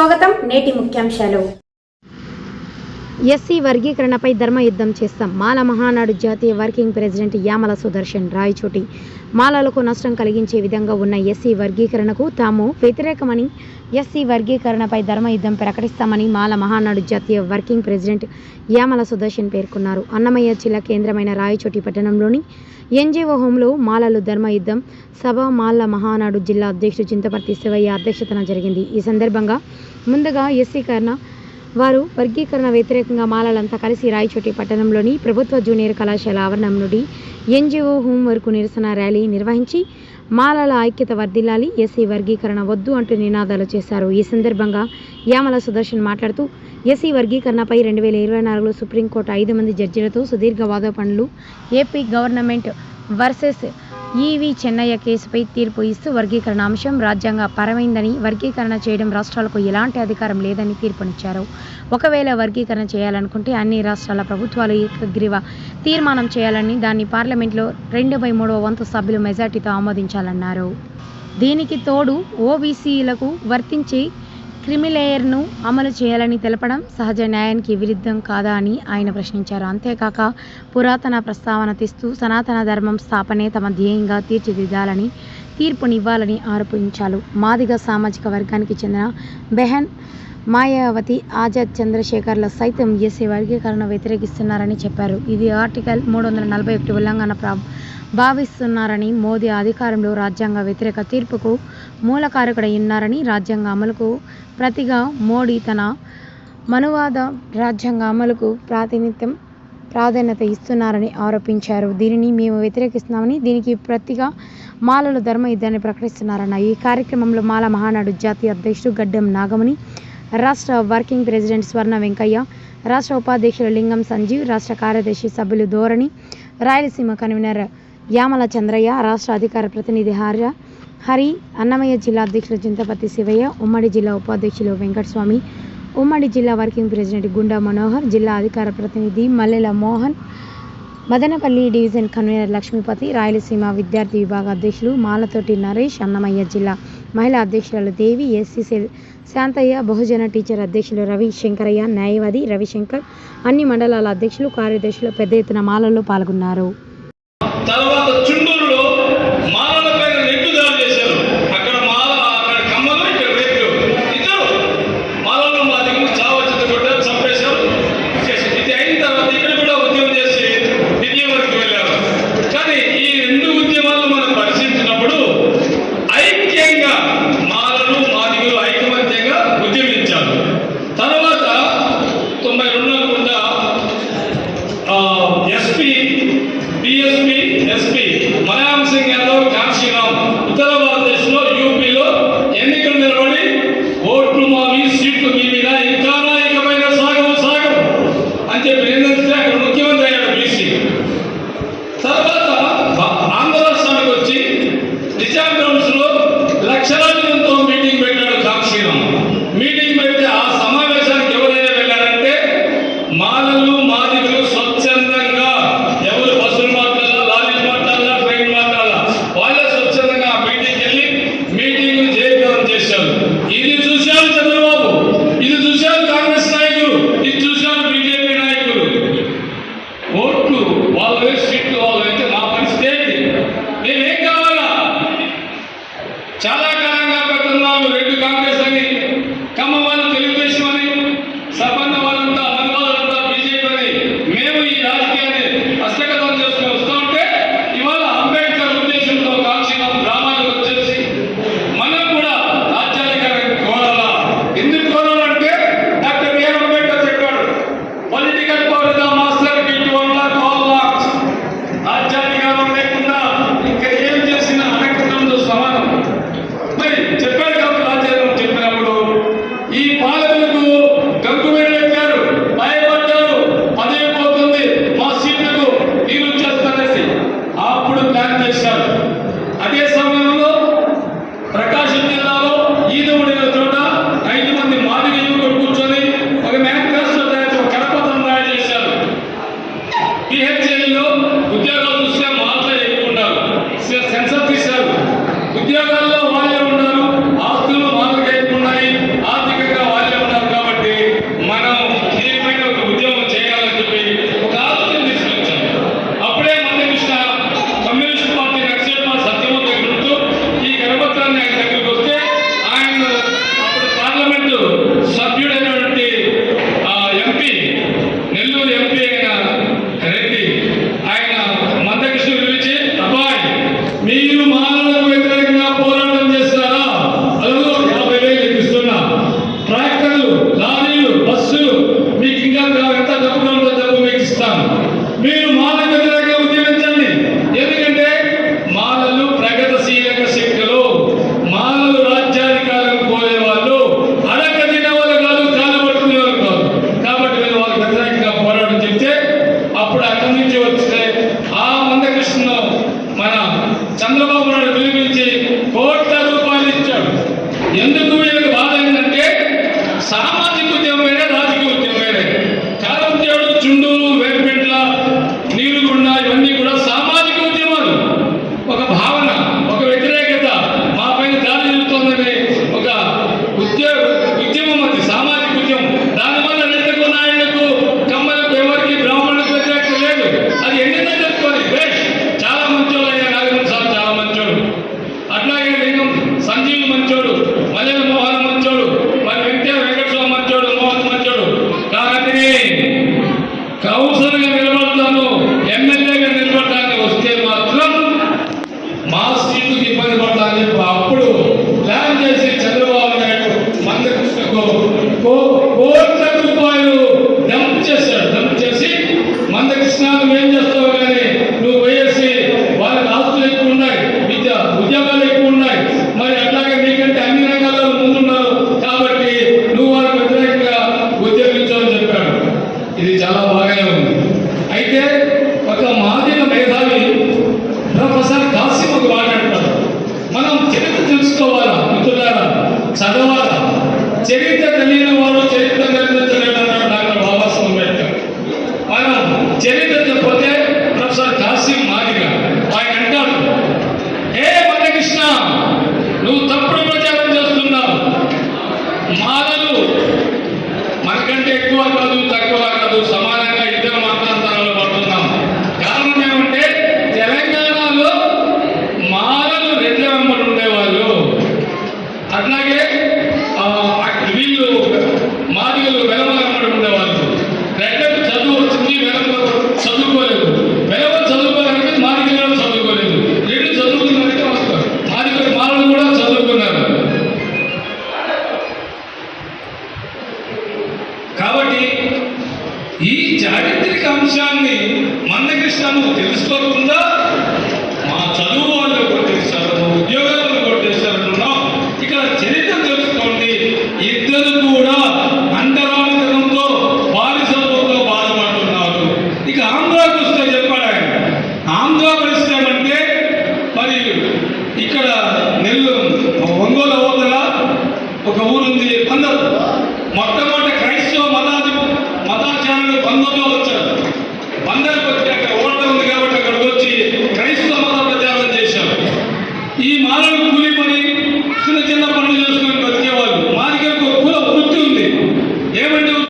స్వాగతం నేటి ముఖ్యాంశాలు. ఎస్సీ వర్గీకరణపై ధర్మయుద్ధం చేస్తాం. మాల మహానాడు జాతీయ వర్కింగ్ ప్రెసిడెంట్ యామల సుదర్శన్ రాయచోటి. మాలలకు నష్టం కలిగించే విధంగా ఉన్న ఎస్సీ వర్గీకరణకు తాము వ్యతిరేకమని ఎస్సీ వర్గీకరణపై ధర్మయుద్ధం ప్రకటిస్తామని మాల మహానాడు జాతీయ వర్కింగ్ ప్రెసిడెంట్ యామల సుదర్శన్ పేర్కొన్నారు. అన్నమయ్య జిల్లా కేంద్రమైన రాయచోటి పట్టణంలోని ఎన్జీఓ హోంలో మాలలు ధర్మయుద్ధం సభ మాల మహానాడు జిల్లా అధ్యక్షుడు చింతపర్తి శివయ్య అధ్యక్షతన జరిగింది. ఈ సందర్భంగా ముందుగా ఎస్సీకరణ వారు వర్గీకరణ వ్యతిరేకంగా మాలలంతా కలిసి రాయచోటి పట్టణంలోని ప్రభుత్వ జూనియర్ కళాశాల ఆవరణం నుండి ఎన్జిఓ హోం వరకు నిరసన ర్యాలీ నిర్వహించి మాలల ఐక్యత వర్ధిల్లాలి ఎస్సీ వర్గీకరణ వద్దు అంటూ నినాదాలు చేశారు. ఈ సందర్భంగా యామల సుదర్శన్ మాట్లాడుతూ ఎస్సీ వర్గీకరణపై రెండు వేల ఇరవై నాలుగులో సుప్రీంకోర్టు ఐదు మంది జడ్జిలతో సుదీర్ఘ వాదోపణలు AP government versus E V Chennaiah కేసుపై తీర్పు ఇస్తూ వర్గీకరణ అంశం రాజ్యాంగ పరమైందని వర్గీకరణ చేయడం రాష్ట్రాలకు ఎలాంటి అధికారం లేదని తీర్పునిచ్చారు. ఒకవేళ వర్గీకరణ చేయాలనుకుంటే అన్ని రాష్ట్రాల ప్రభుత్వాలు ఏకగ్రీవ తీర్మానం చేయాలని దాన్ని పార్లమెంట్లో రెండు బై మూడవ వంతు సభ్యులు మెజార్టీతో ఆమోదించాలన్నారు. దీనికి తోడు ఓబీసీలకు వర్తించే క్రిమిలేయర్ను అమలు చేయాలని తెలపడం సహజ న్యాయానికి విరుద్ధం కాదా అని ఆయన ప్రశ్నించారు. అంతేకాక పురాతన ప్రస్తావన తెస్తూ సనాతన ధర్మం స్థాపనే తమ ధ్యేయంగా తీర్చిదిద్దాలని తీర్పునివ్వాలని ఆరోపించారు. మాదిగ సామాజిక వర్గానికి చెందిన బెహన్ మాయావతి ఆజాద్ చంద్రశేఖర్ల సైతం ఎస్సీ వర్గీకరణ వ్యతిరేకిస్తున్నారని చెప్పారు. ఇది ఆర్టికల్ మూడు వందల నలభై ఒకటి ఉల్లంఘన ప్రా భావిస్తున్నారని మోదీ అధికారంలో రాజ్యాంగ వ్యతిరేక తీర్పుకు మూలకారకుడై ఉన్నారని రాజ్యాంగ అమలుకు ప్రతిగా మోడీ తన మనువాద రాజ్యాంగ అమలుకు ప్రాతినిధ్యం ప్రాధాన్యత ఇస్తున్నారని ఆరోపించారు. దీనిని మేము వ్యతిరేకిస్తున్నామని దీనికి ప్రతిగా మాలలు ధర్మ యుద్ధాన్ని ప్రకటిస్తున్నారన్న ఈ కార్యక్రమంలో మాల మహానాడు జాతీయ అధ్యక్షుడు గడ్డం నాగమణి రాష్ట్ర వర్కింగ్ ప్రెసిడెంట్ స్వర్ణ వెంకయ్య రాష్ట్ర ఉపాధ్యక్షులు లింగం సంజీవ్ రాష్ట్ర కార్యదర్శి సభ్యులు ధోరణి రాయలసీమ కన్వీనర్ యామల చంద్రయ్య రాష్ట్ర అధికార ప్రతినిధి హార్య హరి అన్నమయ్య జిల్లా అధ్యక్షులు చింతపతి శివయ్య ఉమ్మడి జిల్లా ఉపాధ్యక్షులు వెంకటస్వామి ఉమ్మడి జిల్లా వర్కింగ్ ప్రెసిడెంట్ గుండా మనోహర్ జిల్లా అధికార ప్రతినిధి మల్లెల మోహన్ మదనపల్లి డివిజన్ కన్వీనర్ లక్ష్మీపతి రాయలసీమ విద్యార్థి విభాగ అధ్యక్షులు మాలతోటి నరేష్ అన్నమయ్య జిల్లా మహిళా అధ్యక్షురాలు Devi SC cell Shantaiah Bahujana teacher అధ్యక్షులు రవి శంకరయ్య న్యాయవాది రవిశంకర్ అన్ని మండలాల అధ్యక్షులు కార్యదర్శులు పెద్ద ఎత్తున మాలల్లో పాల్గొన్నారు. తర్వాత చుండూరులో మాలల Senhor. ఇద్దరు కూడా